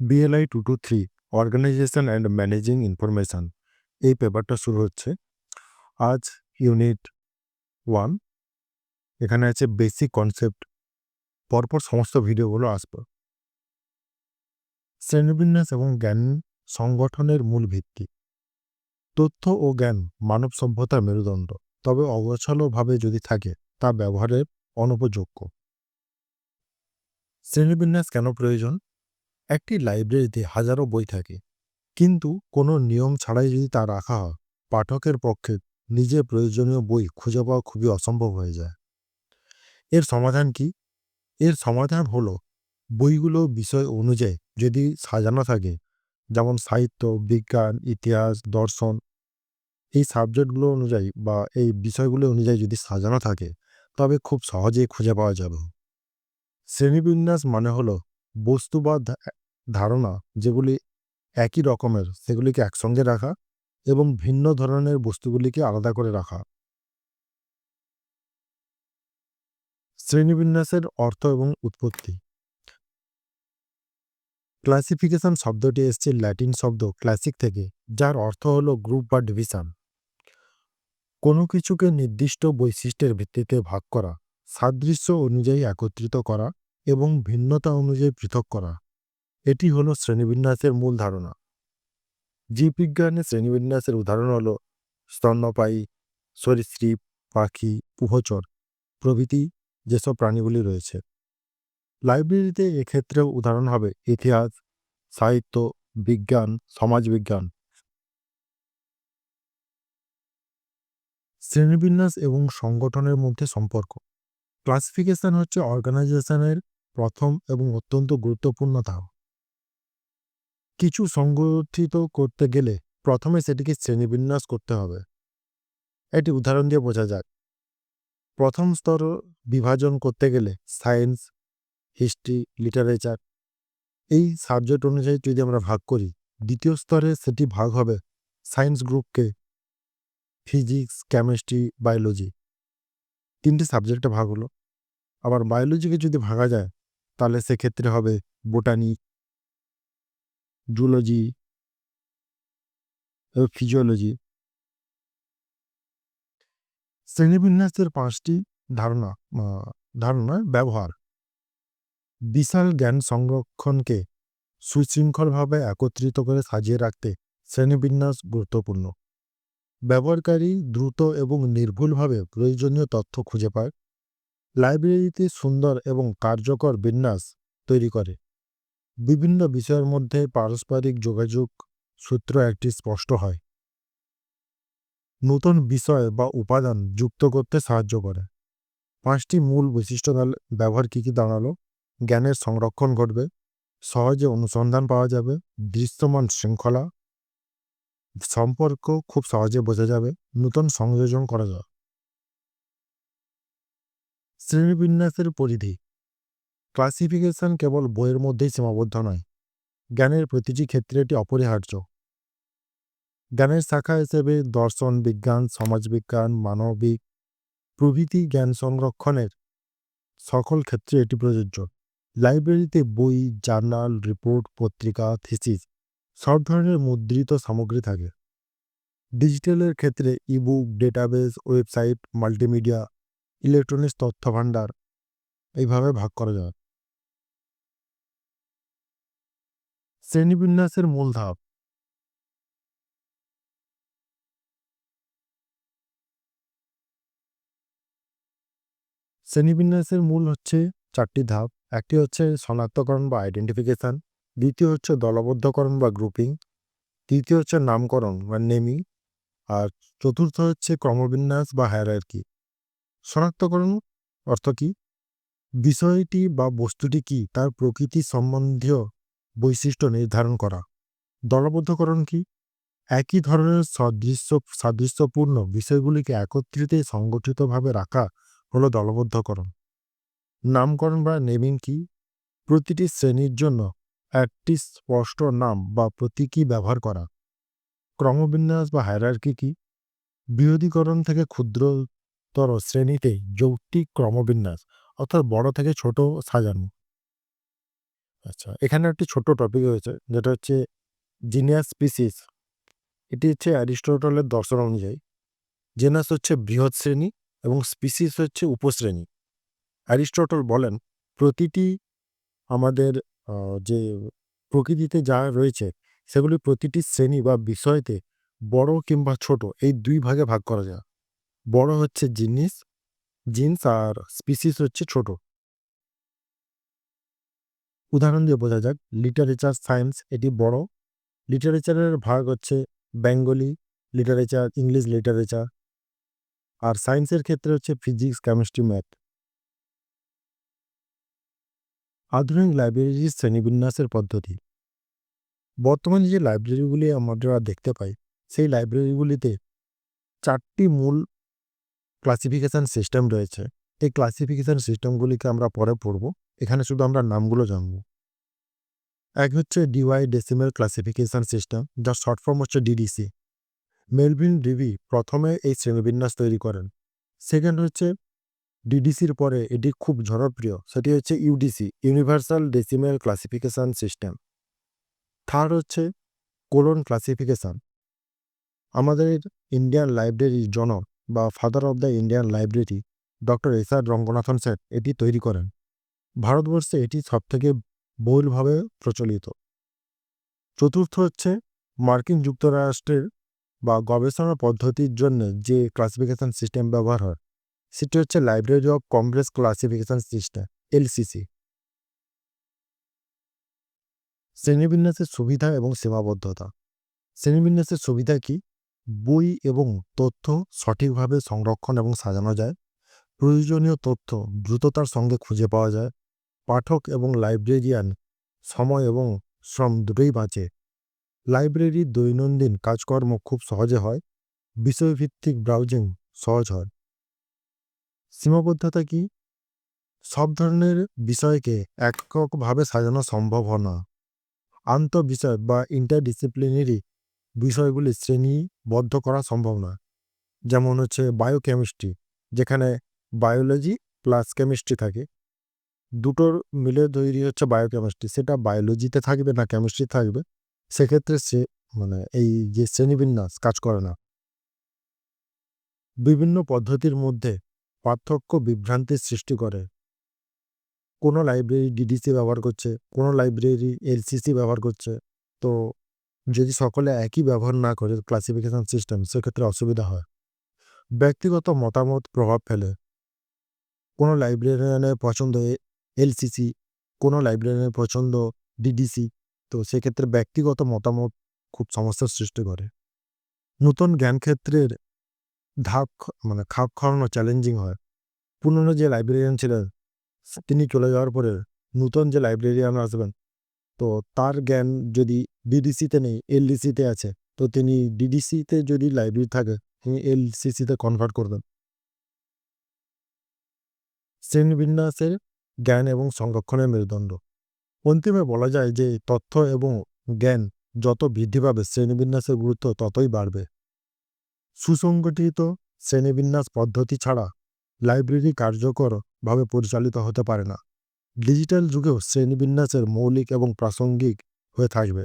BLI two two three organisation and managing information এই পেপারটা শুরু হচ্ছে। আজ ইউনিট ওয়ান এখানে আছে বেসিক কনসেপ্ট পরপর সমস্ত ভিডিওগুলো আসবে। শ্রেণীবিন্যাস এবং জ্ঞান সংগঠনের মূল ভিত্তি। তথ্য ও জ্ঞান মানব সভ্যতার মেরুদণ্ড, তবে অগোছালোভাবে যদি থাকে, তা ব্যবহারের অনুপযোগ্য। শ্রেণীবিন্যাস কেন প্রয়োজন? একটি লাইব্রেরিতে হাজারো বই থাকে। কিন্তু কোনো নিয়ম ছাড়াই যদি তা রাখা হয়, পাঠকের পক্ষে নিজে প্রয়োজনীয় বই খুঁজে পাওয়া খুবই অসম্ভব হয়ে যায়। এর সমাধান কি? এর সমাধান হলো, বইগুলো বিষয় অনুযায়ী যদি সাজানো থাকে, যেমন সাহিত্য, বিজ্ঞান, ইতিহাস, দর্শন, এই সাবজেক্টগুলো অনুযায়ী বা এই বিষয়গুলো অনুযায়ী যদি সাজানো থাকে, তবে খুব সহজেই খুঁজে পাওয়া যাবে। শ্রেণীবিন্যাস মানে হলো বস্তু বা ধারণা যেগুলি একই রকমের, সেগুলিকে একসঙ্গে রাখা এবং ভিন্ন ধরনের বস্তুগুলিকে আলাদা করে রাখা। শ্রেণীবিন্যাসের অর্থ এবং উৎপত্তি। ক্লাসিফিকেশন শব্দটি এসছে ল্যাটিন শব্দ ক্লাসিক থেকে, যার অর্থ হল গ্রুপ বা ডিভিশন। কোনো কিছুকে নির্দিষ্ট বৈশিষ্ট্যের ভিত্তিতে ভাগ করা, সাদৃশ্য অনুযায়ী একত্রিত করা এবং ভিন্নতা অনুযায়ী পৃথক করা। এটি হলো শ্রেণীবিন্যাসের মূল ধারণা। জীববিজ্ঞানে শ্রেণীবিন্যাসের উদাহরণ হল স্তন্যপায়ী, সরীসৃপ, পাখি, উভচর প্রভৃতি যেসব প্রাণীগুলি রয়েছে। লাইব্রেরিতে এক্ষেত্রেও উদাহরণ হবে ইতিহাস, সাহিত্য, বিজ্ঞান, সমাজবিজ্ঞান। শ্রেণীবিন্যাস এবং সংগঠনের মধ্যে সম্পর্ক। ক্লাসিফিকেশন হচ্ছে অর্গানাইজেশনের প্রথম এবং অত্যন্ত গুরুত্বপূর্ণ ধাপ। কিছু সংগঠিত করতে গেলে প্রথমে সেটিকে শ্রেণীবিন্যাস করতে হবে। এটি উদাহরণ দিয়ে বোঝা যাক। প্রথম স্তর বিভাজন করতে গেলে সায়েন্স, হিস্ট্রি, লিটারেচার এই সাবজেক্ট অনুযায়ী যদি আমরা ভাগ করি, দ্বিতীয় স্তরে সেটি ভাগ হবে সায়েন্স গ্রুপকে ফিজিক্স, কেমিস্ট্রি, বায়োলজি। তিনটি সাবজেক্টে ভাগ হলো। আবার বায়োলজিকে যদি ভাগা যায়, তাহলে সেক্ষেত্রে হবে বোটানি জুলজি ফিজিওলজি শ্রেণীবিন্যাসের পাঁচটি ধারণা ধারণা ব্যবহার। বিশাল জ্ঞান সংরক্ষণকে সুশৃঙ্খলভাবে একত্রিত করে সাজিয়ে রাখতে শ্রেণীবিন্যাস গুরুত্বপূর্ণ। ব্যবহারকারী দ্রুত এবং নির্ভুলভাবে প্রয়োজনীয় তথ্য খুঁজে পায়। লাইব্রেরিতে সুন্দর এবং কার্যকর বিন্যাস তৈরি করে। বিভিন্ন বিষয়ের মধ্যে পারস্পরিক যোগাযোগ সূত্র একটি স্পষ্ট হয়। নতুন বিষয় বা উপাদান যুক্ত করতে সাহায্য করে। পাঁচটি মূল বৈশিষ্ট্য ব্যবহার কী কী দাঁড়াল? জ্ঞানের সংরক্ষণ ঘটবে। সহজে অনুসন্ধান পাওয়া যাবে। দৃশ্যমান শৃঙ্খলা। সম্পর্ক খুব সহজে বোঝা যাবে। নতুন সংযোজন করা যাবে। শ্রেণীবিন্যাসের পরিধি। ক্লাসিফিকেশন কেবল বইয়ের মধ্যেই সীমাবদ্ধ নয়, জ্ঞানের প্রতিটি ক্ষেত্রে এটি অপরিহার্য। জ্ঞানের শাখা হিসেবে দর্শন, বিজ্ঞান সমাজবিজ্ঞান মানবিক প্রভৃতি জ্ঞান সংরক্ষণের সকল ক্ষেত্রে এটি প্রযোজ্য। লাইব্রেরিতে বই, জার্নাল, রিপোর্ট, পত্রিকা, থিসিস সব ধরনের মুদ্রিত সামগ্রী থাকে। ডিজিটালের ক্ষেত্রে ebook database website multimedia electronics তথ্য ভাণ্ডার এইভাবে ভাগ করা যায়। শ্রেণীবিন্যাসের মূল ধাপ। শ্রেণীবিন্যাসের মূল হচ্ছে চারটি ধাপ। একটি হচ্ছে শনাক্তকরণ বা আইডেন্টিফিকেশান দ্বিতীয় হচ্ছে দলবদ্ধকরণ বা গ্রুপিং তৃতীয় হচ্ছে নামকরণ বা নেমিং আর চতুর্থ হচ্ছে ক্রমবিন্যাস বা হায়ারার্কি শনাক্তকরণ অর্থ কী? বিষয়টি বা বস্তুটি কি? তার প্রকৃতি সম্বন্ধীয় বৈশিষ্ট্য নির্ধারণ করা। দলবদ্ধকরণ কি? একই ধরনের সদৃশ্য, সাদৃশ্যপূর্ণ বিষয়গুলিকে একত্রিত সংগঠিতভাবে রাখা হলো দলবদ্ধকরণ। নামকরণ বা নেমিং কি? প্রতিটি শ্রেণির জন্য একটি স্পষ্ট নাম বা প্রতীকী ব্যবহার করা। ক্রমবিন্যাস বা হায়ারার্কি কি? বৃহদীকরণ থেকে ক্ষুদ্রতর শ্রেণীতে যৌক্তিক ক্রমবিন্যাস অর্থাৎ বড় থেকে ছোট সাজানো। আচ্ছা এখানে একটি ছোট্ট টপিক রয়েছে, যেটা হচ্ছে জিনিয়াস স্পিসিস। এটি হচ্ছে অ্যারিস্টটলের দর্শন অনুযায়ী জেনাস হচ্ছে বৃহৎ শ্রেণি এবং স্পিসিস হচ্ছে উপশ্রেণী। অ্যারিস্টটল বলেন, প্রতিটি আমাদের যে প্রকৃতিতে যা রয়েছে, সেগুলি প্রতিটি শ্রেণি বা বিষয়তে বড় কিংবা ছোট, এই দুই ভাগে ভাগ করা যায়। বড় হচ্ছে জিনিস, জিন্স আর স্পিসিস হচ্ছে ছোট। উদাহরণ দিয়ে বোঝা যাক লিটারেচার সায়েন্স এটি বড়। লিটারেচারের ভাগ হচ্ছে বেঙ্গলি লিটারেচার ইংলিশ লিটারেচার আর সায়েন্সের ক্ষেত্রে হচ্ছে ফিজিক্স কেমিস্ট্রি ম্যাথ আধুনিক লাইব্রেরির শ্রেণীবিন্যাসের পদ্ধতি। বর্তমানে যে লাইব্রেরিগুলি আমরা দেখতে পাই, সেই লাইব্রেরিগুলিতে চারটি মূল ক্লাসিফিকেশন সিস্টেম রয়েছে। এই ক্লাসিফিকেশন সিস্টেমগুলিকে আমরা পরে পড়ব। এখানে শুধু আমরা নামগুলো জানব। এক হচ্ছে ডিওয়াই ডেসিমেল ক্লাসিফিকেশন সিস্টেম যার শর্ট ফর্ম হচ্ছে ডিডিসি মেলভিন ডিভি প্রথমে এই শ্রেণীবিন্যাস তৈরি করেন। সেকেন্ড হচ্ছে ডিডিসির পরে এটি খুব জনপ্রিয়, সেটি হচ্ছে UDC universal decimal classification system third হচ্ছে কোলন ক্লাসিফিকেশন আমাদের ইন্ডিয়ান লাইব্রেরির জনক বা father of the Indian library doctor S R Ranganathan sir, এটি তৈরি করেন। ভারতবর্ষে এটি সবথেকে বহুলভাবে প্রচলিত। চতুর্থ হচ্ছে মার্কিন যুক্তরাষ্ট্রের বা গবেষণা পদ্ধতির জন্য যে ক্লাসিফিকেশন সিস্টেম ব্যবহার হয়, সেটি হচ্ছে library of Congress classification system LCC শ্রেণীবিন্যাসের সুবিধা এবং সীমাবদ্ধতা। শ্রেণীবিন্যাসের সুবিধা কি? বই এবং তথ্য সঠিকভাবে সংরক্ষণ এবং সাজানো যায়। প্রয়োজনীয় তথ্য দ্রুততার সঙ্গে খুঁজে পাওয়া যায়। পাঠক এবং লাইব্রেরিয়ান সময় এবং শ্রম দুটোই বাঁচে। লাইব্রেরির দৈনন্দিন কাজকর্ম খুব সহজে হয়, বিষয়ভিত্তিক ব্রাউজিং সহজ হয়। সীমাবদ্ধতা কি? সব ধরনের বিষয়কে এককভাবে সাজানো সম্ভব হয় না। আন্তঃবিষয় বা ইন্টারডিসিপ্লিনারি বিষয়গুলি শ্রেণীবদ্ধ করা সম্ভব না যেমন হচ্ছে বায়োকেমিস্ট্রি যেখানে বায়োলজি প্লাস কেমিস্ট্রি থাকে। দুটোর মিলে তৈরি হচ্ছে বায়োকেমিস্ট্রি সেটা বায়োলজিতে থাকবে না কেমিস্ট্রি থাকবে। সেক্ষেত্রে সে মানে এই যে শ্রেণীবিন্যাস কাজ করে না। বিভিন্ন পদ্ধতির মধ্যে পার্থক্য বিভ্রান্তির সৃষ্টি করে। কোনো লাইব্রেরি ডিডিসি ব্যবহার করছে, কোনো লাইব্রেরি এলসিসি ব্যবহার করছে। তো যদি সকলে একই ব্যবহার না করে ক্লাসিফিকেশন সিস্টেম সেক্ষেত্রে অসুবিধা হয়। ব্যক্তিগত মতামত প্রভাব ফেলে। কোনো লাইব্রেরিয়ানের পছন্দ এলসিসি কোনো লাইব্রেরিয়ানের পছন্দ ডিডিসি তো সেক্ষেত্রে ব্যক্তিগত মতামত খুব সমস্যার সৃষ্টি করে। নতুন জ্ঞানক্ষেত্রের ধাপ মানে খাপ খাওয়ানো চ্যালেঞ্জিং হয়। পুরনো যে লাইব্রেরিয়ান ছিলেন, তিনি চলে যাওয়ার পরে নতুন যে লাইব্রেরিয়ান আসবেন, তো তার জ্ঞান যদি ডিডিসিতে নেই এলডিসিতে আছে, তো তিনি ডিডিসিতে যদি লাইব্রেরি থাকে, তিনি এলসিসিতে কনভার্ট করবেন শ্রেণীবিন্যাসের জ্ঞান এবং সংরক্ষণের মেরুদণ্ড। অন্তিমে বলা যায় যে, তথ্য এবং জ্ঞান যত বৃদ্ধি পাবে, শ্রেণীবিন্যাসের গুরুত্ব ততই বাড়বে। সুসংগঠিত শ্রেণীবিন্যাস পদ্ধতি ছাড়া লাইব্রেরি কার্যকরভাবে পরিচালিত হতে পারে না। ডিজিটাল যুগেও শ্রেণীবিন্যাসের মৌলিক এবং প্রাসঙ্গিক হয়ে থাকবে।